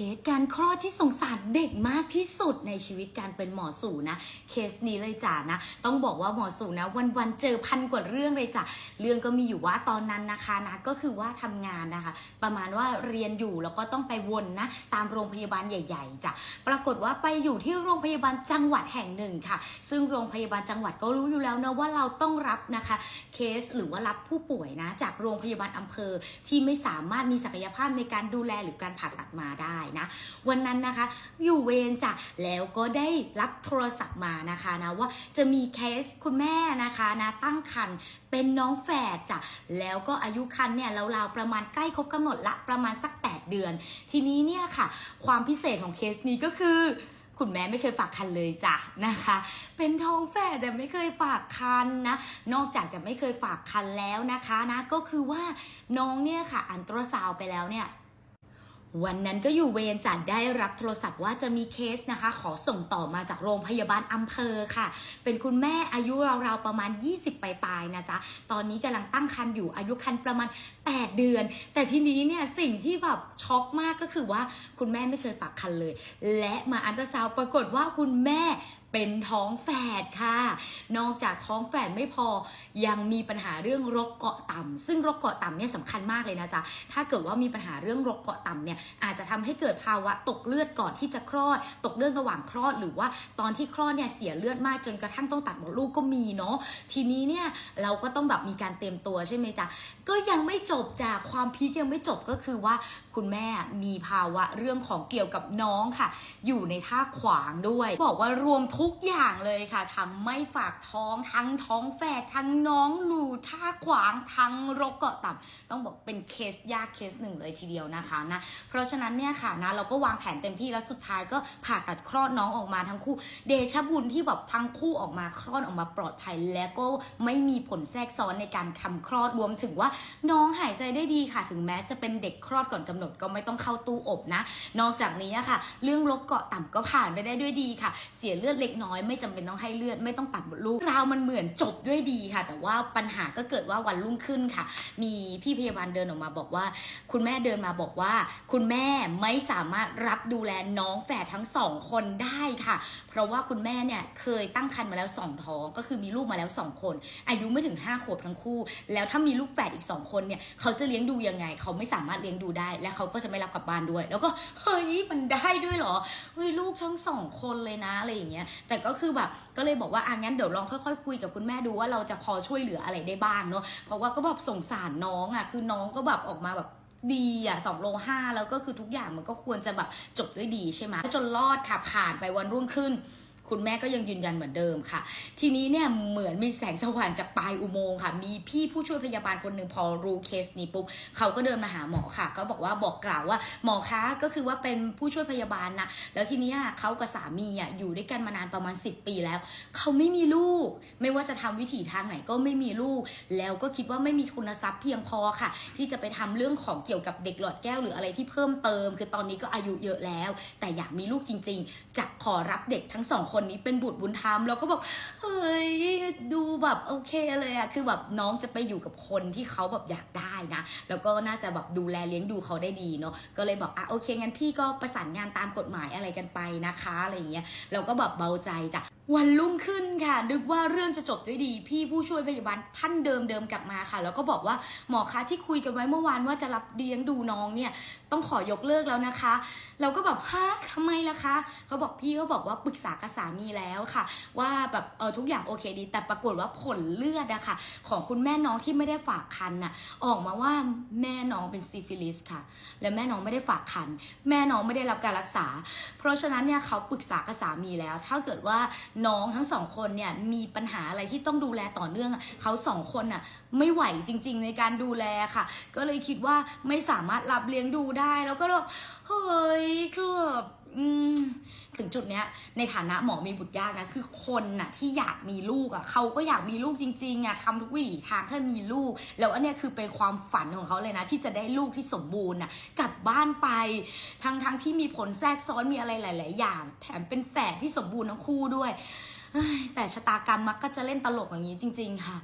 สการคลอดที่สงสารเด็กมากที่สุดในชีวิตการเป็นหมอสูนะ เคสนี้เลยจ้ะนะ ต้องบอกว่าหมอสูนะ วันๆเจอพันกว่าเรื่องเลยจ้ะเรื่องก็มีอยู่ว่าตอนนั้นนะคะนะก็คือว่าทำงานนะคะ ประมาณว่าเรียนอยู่แล้วก็ต้องไปวนนะ ตามโรงพยาบาลใหญ่ๆจ้ะปรากฏว่าไปอยู่ที่โรงพยาบาลจังหวัดแห่งหนึ่งค่ะ ซึ่งโรงพยาบาลจังหวัดก็รู้อยู่แล้วนะว่าเราต้องรับนะคะเคสหรือว่ารับผู้ป่วยนะ จากโรงพยาบาลอำเภอที่ไม่สามารถมีศักยภาพในการดูแลหรือการผ่าตัดมาได้นะ วันนั้นนะคะอยู่เวรจ้ะแล้วก็ได้รับโทรศัพท์มานะคะนะว่าจะมีเคสคุณแม่นะคะนะตั้งครรภ์เป็นน้องแฝดจ้ะแล้วก็อายุครรภ์เนี่ยราวๆประมาณใกล้ครบกำหนดละประมาณสัก 8 เดือน ทีนี้เนี่ยค่ะ ความพิเศษของเคสนี้ก็คือคุณแม่ไม่เคยฝากคันเลยจ้ะนะคะ เป็นท้องแฝดแต่ไม่เคยฝากคันนะ นอกจากจะไม่เคยฝากคันแล้วนะคะนะ ก็คือว่าน้องเนี่ยค่ะอันตราซาวด์ไปแล้วเนี่ย วันนั้นก็อยู่เวรจัดได้รับโทรศัพท์ว่าจะมีเคสนะคะ ขอส่งต่อมาจากโรงพยาบาลอำเภอค่ะ เป็นคุณแม่อายุราวๆประมาณ 20 ปลายๆนะจ๊ะ ตอนนี้กำลังตั้งครรภ์อยู่อายุครรภ์ประมาณ 8 เดือน แต่ทีนี้เนี่ยสิ่งที่แบบช็อกมากก็คือว่าคุณแม่ไม่เคยฝากคันเลย และมาอันตราซาวปรากฏว่าคุณแม่เป็นท้องแฝดค่ะ นอกจากท้องแฝดไม่พอยังมีปัญหาเรื่องรกเกาะต่ำซึ่งรกเกาะต่ำเนี่ยสำคัญมากเลยนะจ๊ะ ถ้าเกิดว่ามีปัญหาเรื่องรกเกาะต่ำเนี่ยอาจจะทำให้เกิดภาวะตกเลือดก่อนที่จะคลอด ตกเลือดระหว่างคลอด หรือว่าตอนที่คลอดเนี่ยเสียเลือดมากจนกระทั่งต้องตัดมดลูกก็มีเนาะ ทีนี้เนี่ยเราก็ต้องแบบมีการเตรียมตัวใช่ไหมจ๊ะ ก็ยังไม่จบจากความพีคยังไม่จบก็คือว่าคุณแม่มีภาวะเรื่องของเกี่ยวกับน้องค่ะ อยู่ในท่าขวางด้วย บอกว่ารวมทุกอย่างเลยค่ะทำไม่ฝากท้องทั้งท้องแฝดทั้งน้องหลูท่าขวางทั้งรกเกาะต่ำต้องบอกเป็นเคสยากเคสหนึ่งเลยทีเดียวนะคะนะเพราะฉะนั้นเนี่ยค่ะนะเราก็วางแผนเต็มที่แล้วสุดท้ายก็ผ่าตัดคลอดน้องออกมาทั้งคู่ เดชบุญที่แบบทั้งคู่ออกมาคลอดออกมาปลอดภัย แล้วก็ไม่มีผลแทรกซ้อนในการทำคลอดรวมถึงว่าน้องหายใจได้ดีค่ะถึงแม้จะเป็นเด็กคลอดก่อนกำหนดก็ไม่ต้องเข้าตู้อบนะ นอกจากนี้ค่ะ เรื่องลกเกาะต่ำก็ผ่านไปได้ด้วยดีค่ะ เสียเลือดเล็กน้อยไม่จำเป็นต้องให้เลือดไม่ต้องตัดมดลูกราวมันเหมือนจบด้วยดีค่ะ แต่ว่าปัญหาก็เกิดว่าวันรุ่งขึ้นค่ะ มีพี่พยาบาลเดินออกมาบอกว่า คุณแม่เดินมาบอกว่า คุณแม่ไม่สามารถรับดูแลน้องแฝดทั้งสองคนได้ค่ะ เพราะว่าคุณแม่เนี่ยเคยตั้งครรภ์มาแล้วสองท้อง ก็คือมีลูกมาแล้วสองคน อายุไม่ถึงห้าขวบทั้งคู่ แล้วถ้ามีลูกแฝดอีกสองคนเนี่ยเขาจะเลี้ยงดูยังไง เขาไม่สามารถเลี้ยงดูได้ และเขาก็จะไม่รับกลับบ้านด้วย แล้วก็เฮ้ยมันได้ด้วยเหรอเฮ้ยลูกทั้งสองคนเลยนะอะไรอย่างเงี้ยแต่ก็คือแบบก็เลยบอกว่าอะงั้นเดี๋ยวลองค่อยๆคุยกับคุณแม่ดูว่าเราจะพอช่วยเหลืออะไรได้บ้างเนาะเพราะว่าก็แบบสงสารน้องอะคือน้องก็แบบออกมาแบบดีอะสองโลห้าแล้วก็คือทุกอย่างมันก็ควรจะแบบจบด้วยดีใช่ไหมจนรอดค่ะผ่านไปวันรุ่งขึ้น คุณแม่ก็ยังยืนยันเหมือนเดิมค่ะ ทีนี้เนี่ยเหมือนมีแสงสว่างจากปลายอุโมงค์ค่ะ มีพี่ผู้ช่วยพยาบาลคนหนึ่งพอรู้เคสนี้ปุ๊บเขาก็เดินมาหาหมอค่ะ ก็บอกว่าบอกกล่าวว่าหมอคะก็คือว่าเป็นผู้ช่วยพยาบาลนะแล้วทีนี้เขากับสามีอะอยู่ด้วยกันมานานประมาณ 10 ปีแล้ว เขาไม่มีลูก ไม่ว่าจะทำวิถีทางไหนก็ไม่มีลูก แล้วก็คิดว่าไม่มีทุนทรัพย์เพียงพอค่ะ ที่จะไปทำเรื่องของเกี่ยวกับเด็กหลอดแก้วหรืออะไรที่เพิ่มเติม คือตอนนี้ก็อายุเยอะแล้ว แต่อยากมีลูกจริง ๆจะขอรับเด็กทั้งสองคนนนี้เป็นบุตรบุญธรรมแล้วก็บอกเฮ้ยดูแบบโอเคเลยอะคือแบบน้องจะไปอยู่กับคนที่เขาแบบอยากได้นะแล้วก็น่าจะแบบดูแลเลี้ยงดูเขาได้ดีเนาะก็เลยบอกอะโอเคงั้นพี่ก็ประสานงานตามกฎหมายอะไรกันไปนะคะอะไรอย่างเงี้ยเราก็แบบเบาใจจ้ะ วันรุ่งขึ้นค่ะ นึกว่าเรื่องจะจบด้วยดี พี่ผู้ช่วยพยาบาลท่านเดิมเดิมกลับมาค่ะ แล้วก็บอกว่าหมอคะที่คุยกันไว้เมื่อวานว่าจะรับเลี้ยงดูน้องเนี่ย ต้องขอยกเลิกแล้วนะคะ เราก็แบบฮะทำไมล่ะคะเขาบอกพี่เขาบอกว่าปรึกษากับสามีแล้วค่ะ ว่าแบบเออทุกอย่างโอเคดี แต่ปรากฏว่าผลเลือดอะค่ะ ของคุณแม่น้องที่ไม่ได้ฝากคันน่ะออกมาว่าแม่น้องเป็นซิฟิลิสค่ะ และแม่น้องไม่ได้ฝากคันแม่น้องไม่ได้รับการรักษา เพราะฉะนั้นเนี่ยเขาปรึกษากับสามีแล้ว ถ้าเกิดว่าน้องทั้งสองคนเนี่ยมีปัญหาอะไรที่ต้องดูแลต่อเนื่องเขาสองคนน่ะไม่ไหวจริง ๆ ในการดูแลค่ะ ก็เลยคิดว่าไม่สามารถรับเลี้ยงดูได้แล้วก็แบบเฮ้ยคือแบบ ถึงจุดเนี้ย ในฐานะหมอมีบุตรยากนะ คือคนน่ะที่อยากมีลูกอะเขาก็อยากมีลูกจริงๆอะทำทุกวิถีทางเพื่อมีลูก แล้วอันเนี้ยคือเป็นความฝันของเขาเลยนะ ที่จะได้ลูกที่สมบูรณ์น่ะกลับบ้านไปทั้งทั้งที่มีผลแทรกซ้อนมีอะไรหลาย ๆ อย่าง แถมเป็นแฝดที่สมบูรณ์ทั้งคู่ด้วยแต่ชะตากรรมมักก็จะเล่นตลกอย่างนี้จริง ๆ ค่ะ